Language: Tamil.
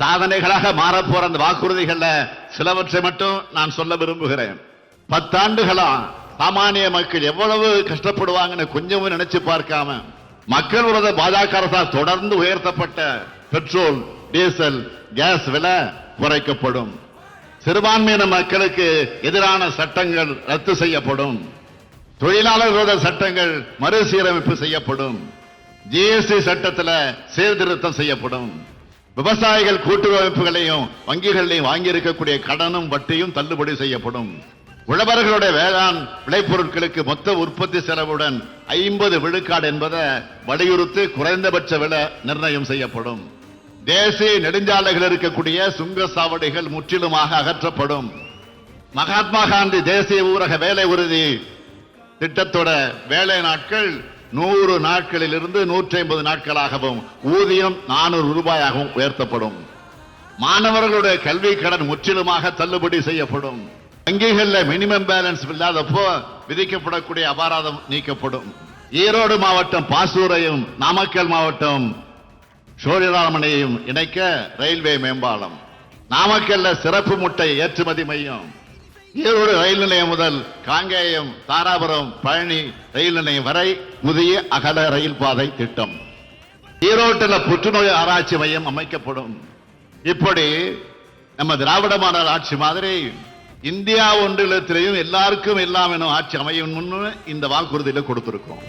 சாதனைகளாக மாறப்போற அந்த வாக்குறுதிகள்ல சிலவற்றை மட்டும் நான் சொல்ல விரும்புகிறேன். பத்தாண்டுகளா சாமானிய மக்கள் எவ்வளவு கஷ்டப்படுவாங்கன்னு கொஞ்சமும் நினைச்சு பார்க்காம மக்கள் விரோத பாஜக அரசால் தொடர்ந்து உயர்த்தப்பட்ட பெட்ரோல் டீசல் கேஸ் விலை குறைக்கப்படும். சிறுபான்மையின மக்களுக்கு எதிரான சட்டங்கள் ரத்து செய்யப்படும். தொழிலாளர் விரோத சட்டங்கள் மறுசீரமைப்பு செய்யப்படும். ஜிஎஸ்டி சட்டத்தில் சீர்திருத்தம் செய்யப்படும். விவசாயிகள் கூட்டுறவுகளையும் வங்கிகளையும் வாங்கியிருக்கக்கூடிய கடனும் வட்டியும் தள்ளுபடி செய்யப்படும். உழவர்களுடைய வேளாண் விளைபொருட்களுக்கு மொத்த உற்பத்தி செலவுடன் ஐம்பது விழுக்காடு என்பதை வலியுறுத்தி குறைந்தபட்ச விலை நிர்ணயம் செய்யப்படும். தேசிய நெடுஞ்சாலைகள் இருக்கக்கூடிய சுங்க சாவடிகள் முற்றிலுமாக அகற்றப்படும். மகாத்மா காந்தி தேசிய ஊரக வேலை உறுதி திட்டத்தோட வேலை நாட்கள் நூறு நாட்களிலிருந்து நூற்றி ஐம்பது நாட்களாகவும் ஊதியம் நானூறு ரூபாயாகவும் உயர்த்தப்படும். மாணவர்களுடைய கல்வி கடன் முற்றிலுமாக தள்ளுபடி செய்யப்படும். வங்கிகளில் மினிமம் பேலன்ஸ் இல்லாதப்போ விதிக்கப்படக்கூடிய அபராதம் நீக்கப்படும். ஈரோடு மாவட்டம் பாசூரையும் நாமக்கல் மாவட்டம் சோழிராமனையும் இணைக்க ரயில்வே மேம்பாலம். நாமக்கல்ல சிறப்பு முட்டை ஏற்றுமதி மையம். ஈரோடு ரயில் நிலையம் முதல் காங்கேயம் தாராபுரம் பழனி ரயில் நிலையம் வரை புதிய அகல ரயில் பாதை திட்டம். ஈரோட்டில் புற்றுநோய் ஆராய்ச்சி மையம் அமைக்கப்படும். இப்படி நம்ம திராவிட மாடல் ஆட்சி மாதிரி இந்தியா ஒன்றிலத்திலையும் எல்லாருக்கும் எல்லாம் எனும் ஆட்சி அமையும் இந்த வாக்குறுதியில கொடுத்திருக்கோம்.